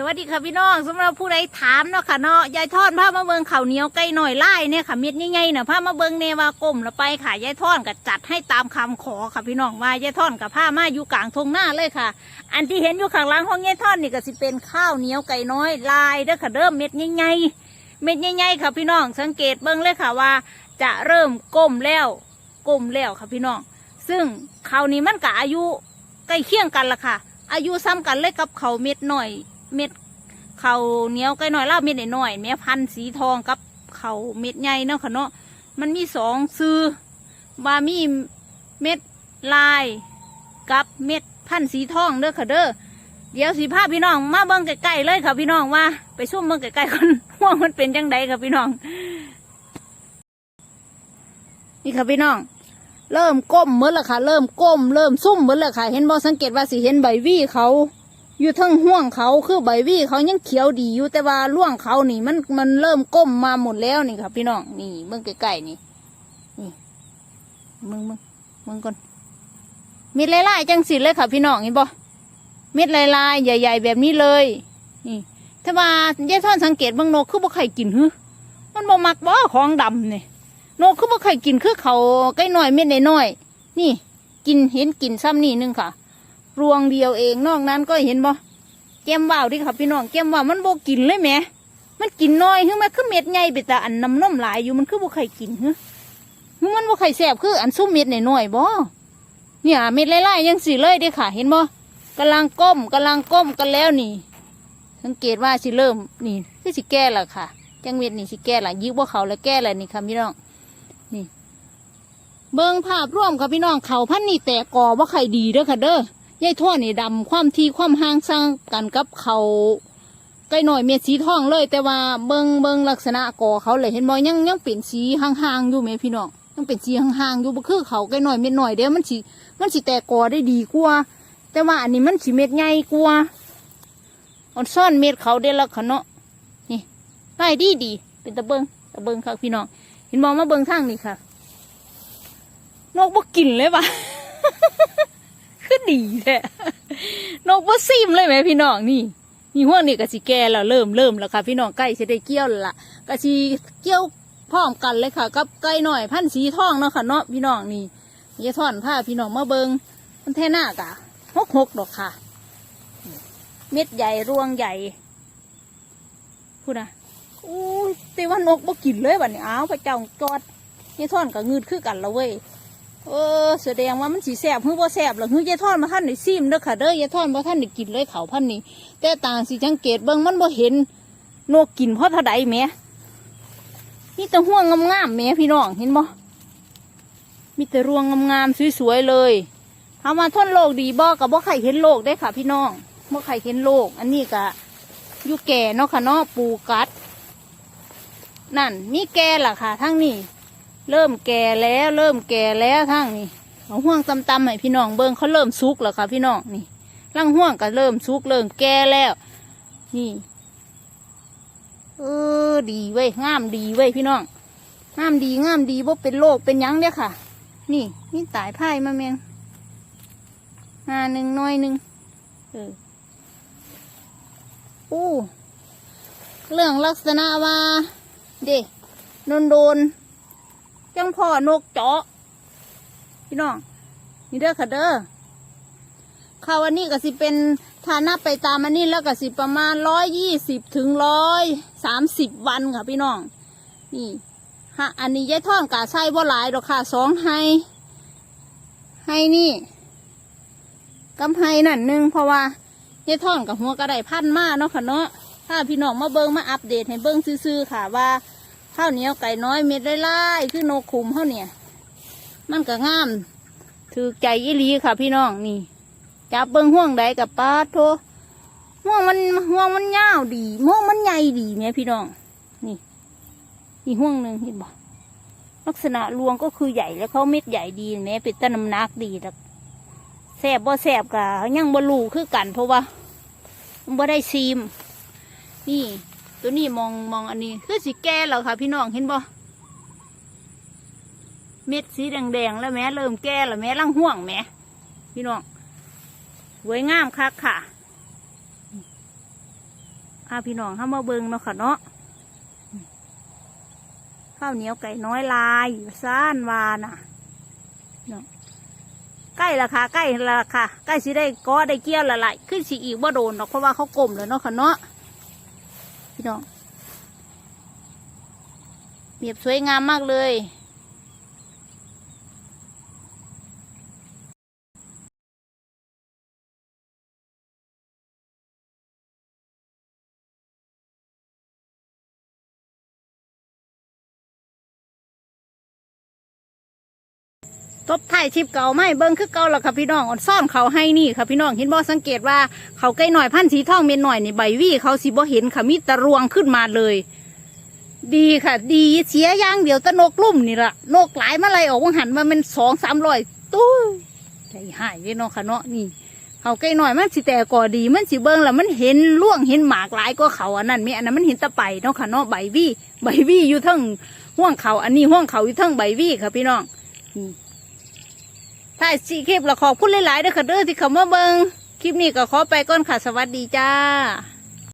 สวัสดีค่ะพี่น้องสำหรับผู้ใดถามเนาะค่ะเนาะยายทอดผ้ามาเบิงข้าเหนียวไก่หน่อยไล่เนี่ยค่ะเม็ดใหญ่ๆเนาะผ้ามาเบิงเนวากลมแล้วไปค่ะยายทอดก็จัดให้ตามคำขอค่ะพี่น้องว่ายายทอดกับผ้ามาอยู่กลางทงหน้าเลยค่ะ อันที่เห็นอยู่ข้างหลังของยายทอดนี่ก็สิเป็นข้าวเหนียวไก่น้อยลายเด้อค่ะเด้อเม็ดใหญ่ๆเม็ดใหญ่ๆค่ะพี่น้องสังเกตเบิ้งเลยค่ะว่า จะเริ่มก้มแล้วก้มแล้วค่ะพี่น้อง ซึ่งข้าวนี้มันกับอายุใกล้เคียงกันละค่ะ อายุซ้ำกันเลยกับเขาเม็ดหน่อย เม็ดเขาเหนียวไก่น้อยเล่าเม็ดหน้อยแม่พันธุ์สีทองกับเขาเม็ดใหญ่เนาะค่ะเนาะมันมีสองซื้อว่ามีเม็ดลายกับเม็ดพันธุ์สีทองเด้อค่ะเด้อเดี๋ยวสีภาพี่น้องมาเบิ่งใกล้ๆเลยค่ะพี่น้องว่า ไปซุ่มเบิ่งใกล้ๆคนว่ามันเป็นจังไดค่ะพี่น้อง นี่ค่ะพี่น้อง เริ่มก้มเมื่อละค่ะ เริ่มก้มเริ่มซุ่มเมื่อละค่ะ เห็นบอสังเกตว่าสิเห็นใบวี่เขา อยู่ทั้งห่วงเขาคือใบวี่เขายังเขียวดีอยู่แต่ว่าร่วงเขานี่ มันมันเริ่มก้มมาหมดแล้วนี่ค่ะพี่น้องนี่เมื่อใกล้ๆนี่นี่มึงมึงมึงก่อนมีลายๆจังสิเลยค่ะพี่น้องเห็นบ่เม็ดลายๆใหญ่ ๆ แบบนี้เลยนี่ถ้าว่าเย้ท่อนสังเกตเบางนกคือบ่ใครกินฮึมันบ่มักบ่ของดำเนี่ยนกคือบ่ใครกินคือเขาใกล้หน่อยเม็ดน้อยนี่ กินเห็นกินซ้ำนี่นึงค่ะ รวงเดียวเองนอกนั้นก็เห็นบ่แก้มว่าวดิครับพี่น้องแก้มว่าวมันบกินเลยแหมมันกินน้อยคือมันคือเม็ดใหญ่ไปแต่อันน้ำนมหลายอยู่มันคือบ่ใครกินฮึฮึมันบ่ใครแสบคืออันซุ่มเม็ดหน้อยๆบ่เนี่ยเม็ดไล่ๆยังสิเลยเด้ค่ะ เห็นบ่กำลังก้มกำลังก้มกันแล้วนี่ สังเกตว่าสิเริ่มนี่คือสิแก้ละค่ะ จังเม็ดนี่สิแก้ละยิบว่าเขาแล้วแก้แล้วนี่ค่ะพี่น้องนี่ เบิ่งภาพร่วมค่ะพี่น้องเขาพันนี่แตกกอว่าใครดีเด้อค่ะเด้อ ยายท่อนี่ดำความที่ความห่างสร้างกันกับเขาใกล้หน่อยเม็ดสีทองเลย แต่ว่าเบิงเบิงลักษณะก่อเขาเลยเห็นบ่ยังยังเป็นสีห่างๆอยู่ไหมพี่น้องยังเป็นสีห่างๆอยู่บ่คือเขาใกล้หน่อยเม็ดหน่อยเด้อมันสิมันสิแตกกอได้ดีกว่าแต่ว่าอันนี้มันสิเม็ดใหญ่กว่าอ่อนซ่อนเม็ดเขาเด้ละคะเนาะนี่ไล่ดีดีเป็นตะเบิงตะเบิงค่ะพี่น้องเห็นมองมาเบิงทางนี่ค่ะ นกบ่กินเลยปะ ดีแท้นกบ่ซิมเลยไหมพี่น้องนี่นี่ห่วงนี่ก็สิแก่แล้วเริ่มเริ่มแล้วค่ะ พี่น้องใกล้จะได้เกี่ยวแล้วล่ะก็สิเกี่ยวพร้อมกันเลยค่ะ กับไก่หน่อยพันสีทองเนาะค่ะเนาะพี่น้องนี่ยายท่อนผ้าพี่น้องมาเบิงมันแท่หน้ากะหกหกดอกค่ะ เม็ดใหญ่รวงใหญ่พูดนะอู้แต่ว่านกบ่กินเลยวันนี้อ้าวพระเจ้าจอดยายท่อนก็งืดคือกันละเว้ย เออแสดงว่ามันสีแสบหือบ่แสบหรอกหือยายทอนมาท่านได้ซิมเด้อค่ะเด้อยายทอนมาท่านได้กินเลยเขาพันนี้แต่ต่างสิสังเกตเบิ่งมันบ่เห็นนกกินเพราะเท่าใดแหมมีแต่ห่วงงามๆแหมพี่น้องเห็นบ่มีแต่รวงงามๆสวยๆเลยถามว่าทนโลกดีบ่กับบ่ใครเห็นโลกได้ค่ะ พี่น้องบ่ใครเห็นโลก อันนี้ก็อยู่แก่เนาะค่ะเนาะปูกัด นั่นมีแก่ล่ะค่ะทั้งนี้ เริ่มแก่แล้ว เริ่มแก่แล้วทั้งนี่เอาห่วงตำๆให้พี่น้องเบิ่งเขาเริ่มสุกแล้วค่ะพี่น้องนี่ร่างห่วงก็เริ่มสุกเริ่มแก่แล้ว นี่เออดีเว้ยงามดีเว้ยพี่น้องงามดีงามดีว่าเป็นโรคเป็นยังเด้อค่ะ นี่นี่ตายไพ่มาแมงหาหนึ่งน้อยหนึ่งเอออู้เรื่องลักษณะว่า เด็โดนโดน จังพ่อนกเจาะพี่น้องนี่เด้อค่ะเด้อข่าวันนี้ก็สิเป็นฐานะไปตามอันนี้แล้วก็สิประมาณร้อยยี่สิบถึงร้อยสามสิบวันค่ะพี่น้อง นี่ฮะอันนี้ยายท่อนกาใส่บ่หลายดอกค่ะสองไฮไฮนี่กำไฮนั่นหนึงเพราะว่ายายท่อนกับหัวกระไดพันมาเนาะค่ะเนาะถ้าพี่น้องมาเบิ้งมาอัปเดตให้เบิ้งซื่อๆค่ะว่า ข้าวเหนียวไก่น้อยเม็ดไล่ๆคือนกขุมเขาเนี่ย มันก็งาม ถือใจอีหลีค่ะพี่น้องนี่จับเบิ้งห่วงใดกับปลาโทห่วงมันห่วงมันยาวดีห่วงมันใหญ่ดีเนี่ยพี่น้อง นี่นี่ห่วงหนึ่งเห็นบ่ลักษณะรวงก็คือใหญ่แล้วเขาเม็ดใหญ่ดีแม่เป็นต้นน้ำนักดีแต่แสบบ่แสบกะยังบ่รู้คือกันเพราะว่ามันบ่ได้ซีม นี่ ตัวนี้มองมองอันนี้ คือสีแก่แล้วค่ะ พี่น้องเห็นบ่เม็ดสีแดงๆแล้วแม่เริ่มแก่แล้วแม่ลังห่วงแม่พี่น้องสวยงามคักค่ะพาพี่น้องเข้ามาเบิงเนาะค่ะเนาะข้าวเหนียวไก่น้อยลายซ่านวาน่ะเนาะใกล้ละค่ะใกล้ละค่ะใกล้สิได้ก็ได้เกี่ยวละลายขึ้นสิอีกว่าโดนเนาะเพราะว่าเขากลมเลยเนาะค่ะเนาะ พี่น้องเบียบสวยงามมากเลย ตบท้ายชิปเก่าไม่เบิ้งคือเก่าแล้วค่ะพี่น้องอ่อนซ่อนเขาให้นี่ค่ะพี่น้องเห็นบ่สังเกตว่าเขาใกล้หน่อยพันสีทองเม็ดหน่อยนี่ใบวี่เขาสิบ่เห็นค่ะมีตะรวงขึ้นมาเลย ดีค่ะ ดีเสียย่างเดี๋ยวตะนกลุ่มนี่ละนกหลายมาเลยออกวังหันมาเป็นสองสามร้อยตู้ใจหายเลยเนาะค่ะเนาะนี่เขาใกล้หน่อยมันสิแต่ก่อดีมันสิเบิ้งแล้วมันเห็นล่วงเห็นหมากหลายก็เขาอันนั้นไม่อันนั้นมันเห็นตะไปเนาะค่ะเนาะใบวี่ใบวี่อยู่ทั้งห่วงเขาอันนี้ห่วงเขาอยู่ทั้งใบวี่ค่ะพี่น้องนี่ ถ้าสีคลิปเราขอบคุณหลายๆเด้อค่ะเด้อที่เขามาเบิงคลิปนี้ก็ขอไปก่อนค่ะ สวัสดีจ้า